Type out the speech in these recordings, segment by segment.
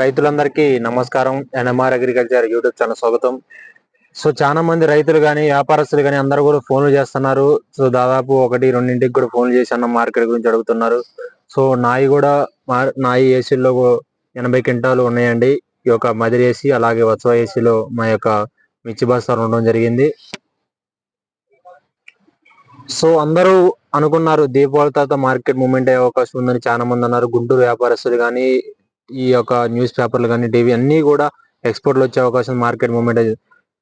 రైతులందరికీ నమస్కారం. NMR agriculture YouTube channel స్వాగతం. సో చాలా మంది రైతులు కానీ వ్యాపారస్తులు కానీ అందరూ కూడా ఫోన్లు చేస్తున్నారు. సో దాదాపు ఒకటి రెండింటికి కూడా ఫోన్లు చేసి అన్న మార్కెట్ గురించి అడుగుతున్నారు. సో నాయి కూడా నాయి ఏసీలో ఎనభై క్వింటాలు ఉన్నాయండి. ఈ యొక్క మదిరి ఏసీ అలాగే వత్సవ ఏసీలో మా యొక్క మిర్చి బస్తాలు ఉండడం జరిగింది. సో అందరూ అనుకున్నారు దీపావళి తర్వాత మార్కెట్ మూమెంట్ అయ్యే అవకాశం ఉందని చాలా మంది అన్నారు. గుంటూరు వ్యాపారస్తులు కానీ ఈ యొక్క న్యూస్ పేపర్లు కానీ టీవీ అన్నీ కూడా ఎక్స్పోర్ట్లు వచ్చే అవకాశం మార్కెట్ మూమెంట్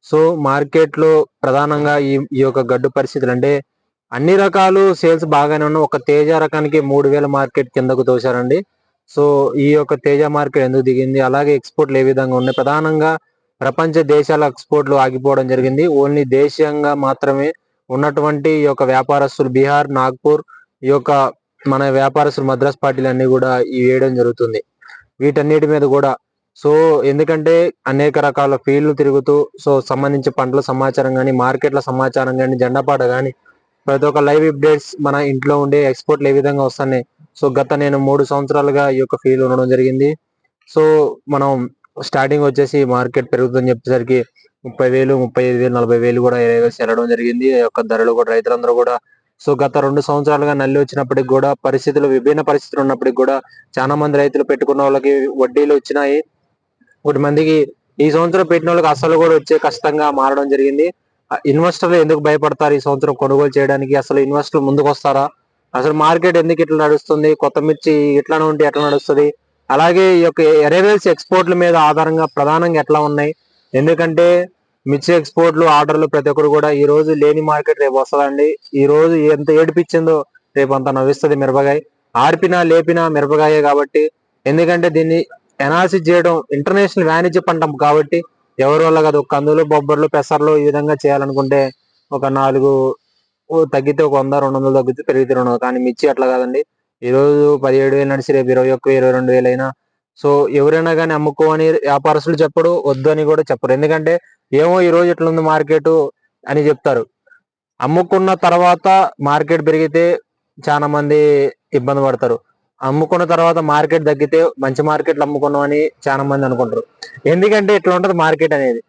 సో మార్కెట్లో ప్రధానంగా ఈ ఈ యొక్క గడ్డు పరిస్థితులు అంటే అన్ని రకాలు సేల్స్ బాగానే ఉన్నాయి. ఒక తేజ రకానికి మూడు వేల మార్కెట్ కిందకు తోశారండి. సో ఈ యొక్క తేజ మార్కెట్ ఎందుకు దిగింది? అలాగే ఎక్స్పోర్ట్లు ఏ విధంగా ఉన్నాయి? ప్రధానంగా ప్రపంచ దేశాల ఎక్స్పోర్ట్లు ఆగిపోవడం జరిగింది. ఓన్లీ దేశీయంగా మాత్రమే ఉన్నటువంటి ఈ యొక్క వ్యాపారస్తులు బీహార్ నాగ్పూర్ ఈ యొక్క మన వ్యాపారస్తులు మద్రాస్ పార్టీలు అన్ని కూడా ఇవి వేయడం జరుగుతుంది. వీటన్నిటి మీద కూడా. సో ఎందుకంటే అనేక రకాల ఫీల్డ్లు తిరుగుతూ సో సంబంధించి పంటల సమాచారం కానీ మార్కెట్ల సమాచారం కానీ జెండాపాట కానీ ప్రతి ఒక్క లైవ్ అప్డేట్స్ మన ఇంట్లో ఉండే ఎక్స్పోర్ట్లు ఏ విధంగా వస్తున్నాయి. సో గత నేను మూడు సంవత్సరాలుగా ఈ యొక్క ఫీల్డ్ ఉండడం జరిగింది. సో మనం స్టార్టింగ్ వచ్చేసి మార్కెట్ పెరుగుతుందని చెప్పేసరికి ముప్పై వేలు ముప్పై ఐదు వేలు నలభై వేలు కూడా వెళ్ళడం జరిగింది. ఈ యొక్క ధరలు కూడా రైతులందరూ కూడా సో గత రెండు సంవత్సరాలుగా నల్లి వచ్చినప్పటికి కూడా పరిస్థితులు విభిన్న పరిస్థితులు ఉన్నప్పటికి కూడా చాలా మంది రైతులు పెట్టుకున్న వాళ్ళకి వడ్డీలు వచ్చినాయి. ఒకటి మందికి ఈ సంవత్సరం పెట్టిన వాళ్ళకి అసలు కూడా వచ్చే కష్టంగా మారడం జరిగింది. ఆ ఇన్వెస్టర్లు ఎందుకు భయపడతారు ఈ సంవత్సరం కొనుగోలు చేయడానికి? అసలు ఇన్వెస్టర్లు ముందుకు వస్తారా అసలు మార్కెట్ ఎందుకు ఇట్లా నడుస్తుంది? కొత్త మిర్చి ఇట్లానే ఉంటే ఎట్లా నడుస్తుంది? అలాగే ఈ యొక్క ఎరేవేల్స్ ఎక్స్పోర్ట్ల మీద ఆధారంగా ప్రధానంగా ఎట్లా ఉన్నాయి? ఎందుకంటే మిర్చి ఎక్స్పోర్ట్లు ఆర్డర్లు ప్రతి ఒక్కరు కూడా ఈ రోజు లేని మార్కెట్ రేపు వస్తుందండి. ఈ రోజు ఎంత ఏడిపించిందో రేపు అంత నవ్విస్తుంది మిరపకాయ. ఆర్పినా లేపినా మిరపకాయే కాబట్టి ఎందుకంటే దీన్ని ఎనాలిసిస్ చేయడం ఇంటర్నేషనల్ వాణిజ్య పంట కాబట్టి ఎవరి వల్ల కాదు. కందులు బొబ్బర్లు పెసర్లు ఈ విధంగా చేయాలనుకుంటే ఒక నాలుగు తగ్గితే ఒక వంద రెండు వందలు తగ్గితే పెరిగితే రెండు కానీ మిర్చి అట్లా కాదండి. ఈ రోజు పదిహేడు వేలు నడిచి రేపు ఇరవై ఒక్క ఇరవై రెండు వేలు అయినా. సో ఎవరైనా కానీ అమ్ముకోని వ్యాపారస్తులు చెప్పడు వద్దు అని కూడా చెప్పరు. ఎందుకంటే ఏమో ఈ రోజు ఇట్లుంది మార్కెట్ అని చెప్తారు. అమ్ముకున్న తర్వాత మార్కెట్ పెరిగితే చాలా మంది ఇబ్బంది పడతారు. అమ్ముకున్న తర్వాత మార్కెట్ తగ్గితే మంచి మార్కెట్లు అమ్ముకున్నాం అని చాలా మంది అనుకుంటారు. ఎందుకంటే ఇట్లా ఉంటది మార్కెట్ అనేది?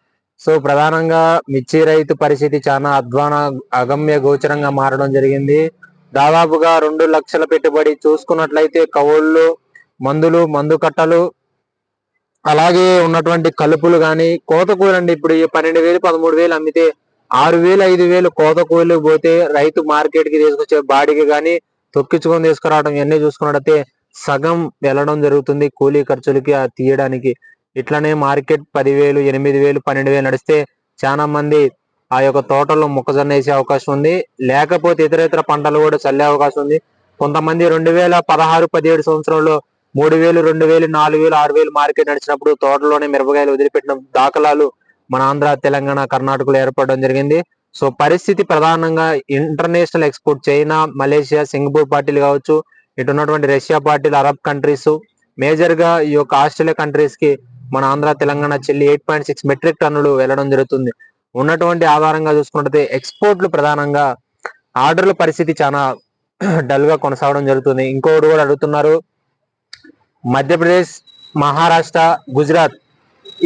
సో ప్రధానంగా మిర్చి రైతు పరిస్థితి చాలా అధ్వాన అగమ్య గోచరంగా మారడం జరిగింది. దాదాపుగా రెండు లక్షల పెట్టుబడి చూసుకున్నట్లయితే కవుళ్ళు మందులు మందు కట్టలు అలాగే ఉన్నటువంటి కలుపులు కానీ కోత కూలండి ఇప్పుడు ఈ పన్నెండు వేలు పదమూడు వేలు అమ్మితే ఆరు వేలు ఐదు వేలు కోత కూలి పోతే రైతు మార్కెట్కి తీసుకొచ్చే బాడీకి కానీ తొక్కించుకొని తీసుకురావడం ఇవన్నీ చూసుకున్నట్టయితే సగం వెళ్ళడం జరుగుతుంది కూలీ ఖర్చులకి ఆ తీయడానికి. ఇట్లానే మార్కెట్ పదివేలు ఎనిమిది వేలు పన్నెండు వేలు నడిస్తే చాలా మంది ఆ యొక్క తోటల్లో మొక్కజొన్న వేసే అవకాశం ఉంది. లేకపోతే ఇతర ఇతర పంటలు కూడా చల్లే అవకాశం ఉంది. కొంతమంది రెండు వేల పదహారు పదిహేడు సంవత్సరంలో మూడు వేలు రెండు వేలు నాలుగు వేలు ఆరు వేలు మార్కెట్ నడిచినప్పుడు తోటలోనే మిరపకాయలు వదిలిపెట్టిన దాఖలాలు మన ఆంధ్ర తెలంగాణ కర్ణాటకలో ఏర్పడడం జరిగింది. సో పరిస్థితి ప్రధానంగా international export China Malaysia Singapore పార్టీలు కావచ్చు ఇటు ఉన్నటువంటి రష్యా పార్టీలు అరబ్ కంట్రీస్ మేజర్గా ఈ యొక్క ఆస్ట్రేలియా కంట్రీస్కి మన ఆంధ్ర తెలంగాణ చెల్లి ఎయిట్ పాయింట్ సిక్స్ మెట్రిక్ టన్నులు వెళ్ళడం జరుగుతుంది. ఉన్నటువంటి ఆధారంగా చూసుకున్నట్లయితే ఎక్స్పోర్ట్లు ప్రధానంగా ఆర్డర్ల పరిస్థితి చాలా డల్గా కొనసాగడం జరుగుతుంది. ఇంకోటి కూడా అడుగుతున్నారు మధ్యప్రదేశ్ మహారాష్ట్ర గుజరాత్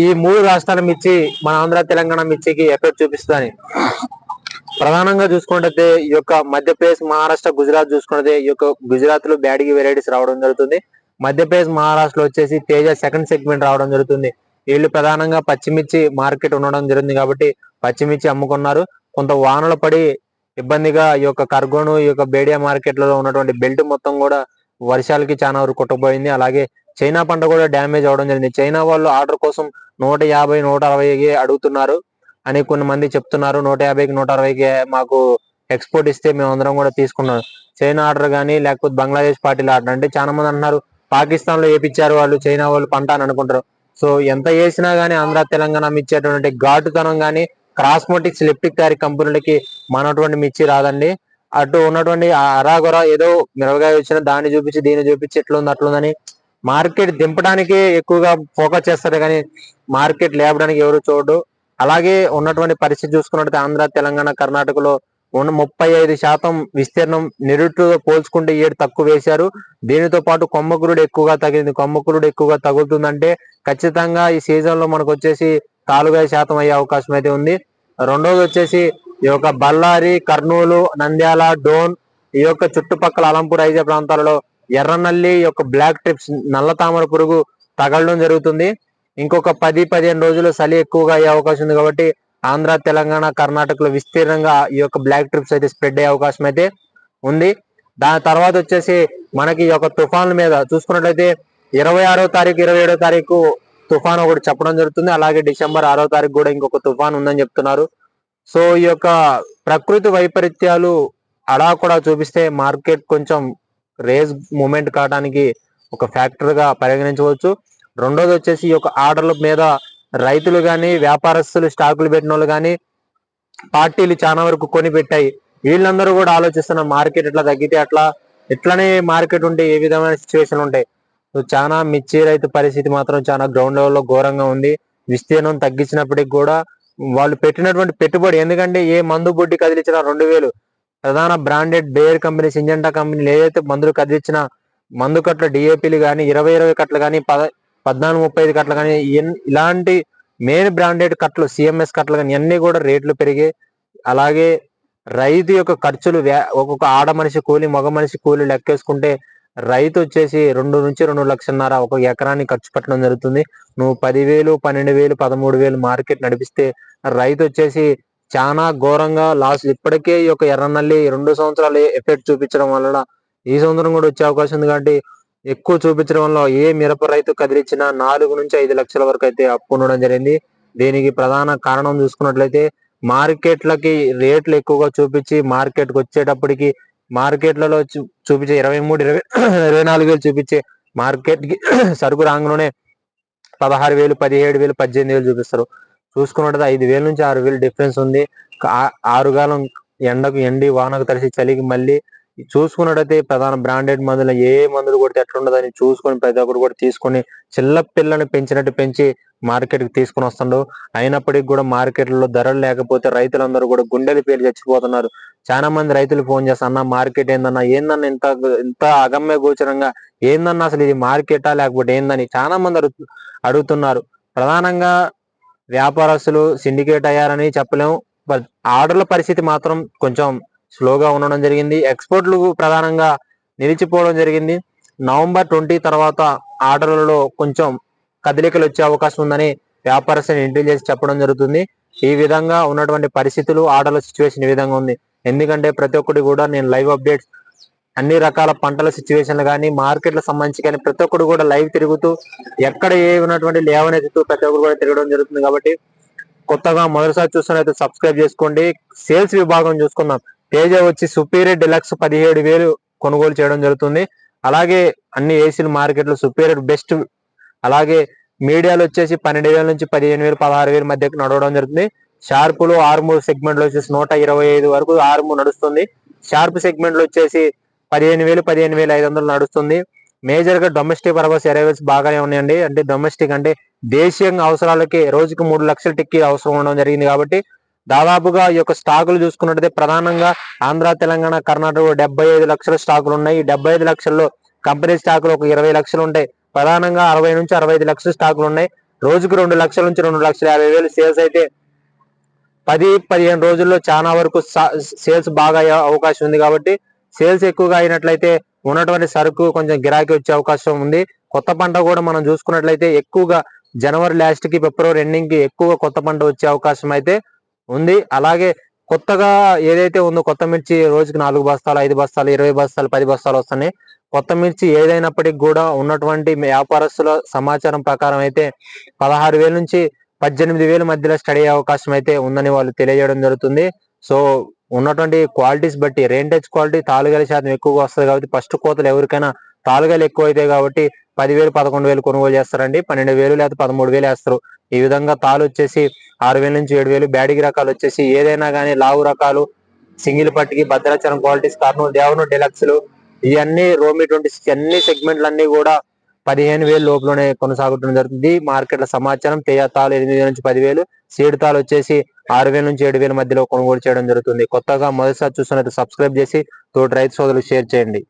ఈ మూడు రాష్ట్రాల మిర్చి మన ఆంధ్ర తెలంగాణ మిర్చికి ఎఫెక్ట్ చూపిస్తుందని. ప్రధానంగా చూసుకున్నట్లయితే ఈ యొక్క మధ్యప్రదేశ్ మహారాష్ట్ర గుజరాత్ చూసుకున్నట్లయితే ఈ యొక్క గుజరాత్లో బ్యాడగి వెరైటీస్ రావడం జరుగుతుంది. మధ్యప్రదేశ్ మహారాష్ట్ర వచ్చేసి తేజ సెకండ్ సెగ్మెంట్ రావడం జరుగుతుంది. వీళ్ళు ప్రధానంగా పచ్చిమిర్చి మార్కెట్ ఉండడం జరిగింది కాబట్టి పచ్చిమిర్చి అమ్ముకున్నారు. కొంత వానలు పడి ఇబ్బందిగా ఈ యొక్క కర్గోను ఈ యొక్క బేడియా మార్కెట్లలో ఉన్నటువంటి బెల్ట్ మొత్తం కూడా వర్షాలకి చాలా వరకు కొట్టబోయింది. అలాగే చైనా పంట కూడా డ్యామేజ్ అవడం జరిగింది. చైనా వాళ్ళు ఆర్డర్ కోసం నూట యాభై నూట అరవైకి అడుగుతున్నారు అని కొన్ని మంది చెప్తున్నారు. నూట యాభైకి నూట అరవైకి మాకు ఎక్స్పోర్ట్ ఇస్తే మేము అందరం కూడా తీసుకున్నాం చైనా ఆర్డర్ కానీ లేకపోతే బంగ్లాదేశ్ పార్టీల ఆర్డర్ అంటే చాలా మంది అంటున్నారు పాకిస్తాన్లో వేపించారు వాళ్ళు చైనా వాళ్ళు పంట అని అనుకుంటారు. సో ఎంత వేసినా గానీ ఆంధ్ర తెలంగాణ ఇచ్చేటువంటి ఘాటుతనం గానీ క్రాస్మోటిక్స్ లిప్టిక్ తయారీ కంపెనీలకి మనటువంటి మిర్చి రాదండి. అటు ఉన్నటువంటి అరాగొర ఏదో మిరవగాయ వచ్చిన దాన్ని చూపించి దీన్ని చూపించి ఎట్లుంది అట్లుందని మార్కెట్ దింపడానికి ఎక్కువగా ఫోకస్ చేస్తారు. కానీ మార్కెట్ లేపడానికి ఎవరు చూడడు అలాగే ఉన్నటువంటి పరిస్థితి చూసుకున్నట్టు ఆంధ్ర తెలంగాణ కర్ణాటకలో ఉన్న ముప్పై ఐదు శాతం విస్తీర్ణం నిరుటితో పోల్చుకుంటే ఏడు తక్కువ వేశారు. దీనితో పాటు కొమ్మకురుడు ఎక్కువగా తగిలింది. కొమ్మకురుడు ఎక్కువగా తగులుతుందంటే ఖచ్చితంగా ఈ సీజన్లో మనకు వచ్చేసి తాలుగాయ శాతం అయ్యే అవకాశం అయితే ఉంది. రెండోది వచ్చేసి ఈ యొక్క బళ్ళారి కర్నూలు నంద్యాల డోన్ ఈ యొక్క చుట్టుపక్కల అలంపూర్ ఐజే ప్రాంతాలలో ఎర్రనల్లి ఈ యొక్క బ్లాక్ ట్రిప్స్ నల్ల తామర పురుగు తగలడం జరుగుతుంది. ఇంకొక పది పదిహేను రోజులు చలి ఎక్కువగా అయ్యే అవకాశం ఉంది కాబట్టి ఆంధ్ర తెలంగాణ కర్ణాటకలో విస్తీర్ణంగా ఈ యొక్క బ్లాక్ ట్రిప్స్ అయితే స్ప్రెడ్ అయ్యే అవకాశం అయితే ఉంది. దాని తర్వాత వచ్చేసి మనకి ఈ యొక్క తుఫాన్ల మీద చూసుకున్నట్లయితే ఇరవై ఆరో తారీఖు ఇరవై ఏడో తారీఖు తుఫాన్ ఒకటి చెప్పడం జరుగుతుంది. అలాగే డిసెంబర్ ఆరో తారీఖు కూడా ఇంకొక తుఫాన్ ఉందని చెప్తున్నారు. సో ఈ యొక్క ప్రకృతి వైపరీత్యాలు అలా కూడా చూపిస్తే మార్కెట్ కొంచెం రేజ్ మూమెంట్ కావడానికి ఒక ఫ్యాక్టర్గా పరిగణించవచ్చు. రెండోది వచ్చేసి ఈ యొక్క ఆర్డర్ల మీద రైతులు కానీ వ్యాపారస్తులు స్టాకులు పెట్టిన వాళ్ళు కానీ పార్టీలు చాలా వరకు కొని పెట్టాయి వీళ్ళందరూ కూడా ఆలోచిస్తున్న మార్కెట్ ఎట్లా తగ్గితే అట్లా ఎట్లనే మార్కెట్ ఉంటే ఏ విధమైన సిచ్యువేషన్ ఉంటాయి? చాలా మిర్చి రైతు పరిస్థితి మాత్రం చాలా గ్రౌండ్ లెవెల్లో ఘోరంగా ఉంది. విస్తీర్ణం తగ్గించినప్పటికి కూడా వాళ్ళు పెట్టినటువంటి పెట్టుబడి ఎందుకంటే ఏ మందు బొడ్డి కదిలించిన రెండు వేలు. ప్రధాన బ్రాండెడ్ బేర్ కంపెనీ సింజెంటా కంపెనీలు ఏదైతే మందులు కదిలించిన మందు కట్ల డిఏపీలు కానీ ఇరవై ఇరవై కట్టలు కానీ పద పద్నాలుగు ముప్పై ఐదు కట్టలు కానీ ఇలాంటి మెయిన్ బ్రాండెడ్ కట్టలు సిఎంఎస్ కట్టలు కానీ అన్ని కూడా రేట్లు పెరిగాయి అలాగే రైతు యొక్క ఖర్చులు ఒక్కొక్క ఆడ మనిషి కూలి మగ మనిషి కూలి లెక్కేసుకుంటే రైతు వచ్చేసి రెండు నుంచి రెండు లక్షన్నర ఒక ఎకరాన్ని ఖర్చు పెట్టడం జరుగుతుంది. నువ్వు పదివేలు పన్నెండు వేలు పదమూడు వేలు మార్కెట్ నడిపిస్తే రైతు వచ్చేసి చాలా ఘోరంగా లాస్. ఇప్పటికే ఈ యొక్క ఎర్రనల్లి రెండు సంవత్సరాలు ఎఫెక్ట్ చూపించడం వలన ఈ సంవత్సరం కూడా వచ్చే అవకాశం ఉంది కాబట్టి ఎక్కువ చూపించడం వల్ల ఏ మిరప రైతు కదిలించినా నాలుగు నుంచి ఐదు లక్షల వరకు అయితే అప్పు ఉండడం జరిగింది. దీనికి ప్రధాన కారణం చూసుకున్నట్లయితే మార్కెట్లకి రేట్లు ఎక్కువగా చూపించి మార్కెట్కి వచ్చేటప్పటికి మార్కెట్లలో చూ- చూపించే ఇరవై మూడు ఇరవై ఇరవై నాలుగు వేలు చూపించే మార్కెట్కి సరుకు రాగానే పదహారు వేలు పదిహేడు వేలు పద్దెనిమిది వేలు చూపిస్తారు. చూసుకున్నట్టు ఐదు వేల నుంచి ఆరు వేలు డిఫరెన్స్ ఉంది. ఆరుగాలం ఎండకు ఎండి వానకు తడిసి చలికి మళ్ళీ చూసుకున్నట్టయితే ప్రధాన బ్రాండెడ్ మందులు ఏ మందులు కొడితే ఎట్లుండదని చూసుకొని ప్రతి ఒక్కరు కూడా తీసుకొని చిల్ల పిల్లని పెంచినట్టు పెంచి మార్కెట్కి తీసుకొని వస్తుండ్రు అయినప్పటికీ కూడా మార్కెట్లో ధరలు లేకపోతే రైతులందరూ కూడా గుండెలు పేరు చచ్చిపోతున్నారు. చాలా మంది రైతులు ఫోన్ చేస్తా అన్న మార్కెట్ ఏందన్నా? ఏందన్న ఇంత ఇంత అగమ్య గోచరంగా? ఏందన్నా అసలు ఇది మార్కెటా లేకపోతే ఏందని? చాలా మంది అడుగుతున్నారు. ప్రధానంగా వ్యాపారస్తులు సిండికేట్ అయ్యారని చెప్పలేము. ఆర్డర్ల పరిస్థితి మాత్రం కొంచెం స్లోగా ఉండడం జరిగింది. ఎక్స్పోర్ట్లు ప్రధానంగా నిలిచిపోవడం జరిగింది. నవంబర్ ట్వంటీ తర్వాత ఆర్డర్లలో కొంచెం కదలికలు వచ్చే అవకాశం ఉందని వ్యాపారస్తులు ఇంటెలిజెన్స్ చెప్పడం జరుగుతుంది. ఈ విధంగా ఉన్నటువంటి పరిస్థితులు ఆర్డర్ల సిచ్యువేషన్ ఈ విధంగా ఉంది. ఎందుకంటే ప్రతి ఒక్కటి కూడా నేను లైవ్ అప్డేట్స్ అన్ని రకాల పంటల సిచ్యువేషన్లు కానీ మార్కెట్ల సంబంధించి కానీ ప్రతి ఒక్కరు కూడా లైవ్ తిరుగుతూ ఎక్కడ ఏ ఉన్నటువంటి లేవనెత్తుతూ ప్రతి ఒక్కరు కూడా తిరగడం జరుగుతుంది కాబట్టి కొత్తగా మొదటిసారి చూస్తున్నైతే సబ్స్క్రైబ్ చేసుకోండి. సేల్స్ విభాగం చూసుకుందాం. తేజ వచ్చి సుపీరియర్ డిలక్స్ పదిహేడు వేలు కొనుగోలు చేయడం జరుగుతుంది. అలాగే అన్ని ఏసీలు మార్కెట్లో సుపీరియర్ బెస్ట్. అలాగే మీడియాలు వచ్చేసి పన్నెండు వేల నుంచి పదిహేను వేలు పదహారు వేల మధ్యకు నడవడం జరుగుతుంది. షార్పులు ఆర్మూర్ సెగ్మెంట్లో వచ్చేసి నూట ఇరవై ఐదు వరకు ఆర్మూర్ నడుస్తుంది. షార్ప్ సెగ్మెంట్లో వచ్చేసి పదిహేను వేలు పదిహేను వేల ఐదు వందలు నడుస్తుంది. మేజర్గా డొమెస్టిక్ పర్పస్ అరైవల్స్ బాగానే ఉన్నాయండి. అంటే డొమెస్టిక్ అంటే దేశీయంగా అవసరాలకి రోజుకి మూడు లక్షల టిక్కీ అవసరం ఉండడం జరిగింది కాబట్టి దాదాపుగా ఈ యొక్క స్టాకులు చూసుకున్నట్టయితే ప్రధానంగా ఆంధ్ర తెలంగాణ కర్ణాటక డెబ్బై ఐదు లక్షల స్టాకులు ఉన్నాయి. ఈ డెబ్బై ఐదు లక్షల్లో కంపెనీ స్టాకులు ఒక ఇరవై లక్షలు ఉంటాయి. ప్రధానంగా అరవై నుంచి అరవై ఐదు లక్షల స్టాకులు ఉన్నాయి. రోజుకు రెండు లక్షల నుంచి రెండు లక్షల యాభై వేలు సేల్స్ అయితే పది పదిహేను రోజుల్లో చాలా వరకు సేల్స్ బాగా అయ్యే అవకాశం ఉంది కాబట్టి సేల్స్ ఎక్కువగా అయినట్లయితే ఉన్నటువంటి సరుకు కొంచెం గిరాకీ వచ్చే అవకాశం ఉంది. కొత్త పంట కూడా మనం చూసుకున్నట్లయితే ఎక్కువగా జనవరి లాస్ట్కి ఫిబ్రవరి ఎండింగ్కి ఎక్కువగా కొత్త పంట వచ్చే అవకాశం అయితే ఉంది. అలాగే కొత్తగా ఏదైతే ఉందో కొత్త మిర్చి రోజుకి నాలుగు బస్తాలు ఐదు బస్తాలు ఇరవై బస్తాలు పది బస్తాలు వస్తున్నాయి. కొత్త మిర్చి ఏదైనప్పటికీ కూడా ఉన్నటువంటి వ్యాపారస్తుల సమాచారం ప్రకారం అయితే పదహారు వేల నుంచి పద్దెనిమిది వేల మధ్యలో స్టడీ అయ్యే అవకాశం అయితే ఉందని వాళ్ళు తెలియజేయడం జరుగుతుంది. సో ఉన్నటువంటి క్వాలిటీస్ బట్టి రెంటేజ్ క్వాలిటీ తాలుగల శాతం ఎక్కువగా వస్తుంది కాబట్టి ఫస్ట్ కోతలు ఎవరికైనా తాలుగలు ఎక్కువ అవుతాయి కాబట్టి పదివేలు పదకొండు వేలు కొనుగోలు చేస్తారండి. పన్నెండు వేలు లేదా పదమూడు వేలు వేస్తారు. ఈ విధంగా తాలు వచ్చేసి ఆరు వేల నుంచి ఏడు వేలు బ్యాడిగి రకాలు వచ్చేసి ఏదైనా కానీ లావు రకాలు సింగిల్ పట్టికి భద్రాచలం క్వాలిటీస్ కర్నూలు దేవను డెలక్స్లు ఇవన్నీ రోమి ట్వంటీ అన్ని సెగ్మెంట్లు అన్ని కూడా పదిహేను వేలు లోపలనే కొనసాగడం జరుగుతుంది. మార్కెట్ల సమాచారం తేయా తాలు ఎనిమిది నుంచి పదివేలు సీడ్ తాలు వచ్చేసి ఆరు వేల నుంచి ఏడు వేల మధ్యలో కొనుగోలు చేయడం జరుగుతుంది. కొత్తగా మొదటిసారి చూస్తున్నట్టు సబ్స్క్రైబ్ చేసి తోటి రైతు సోదరులు షేర్ చేయండి.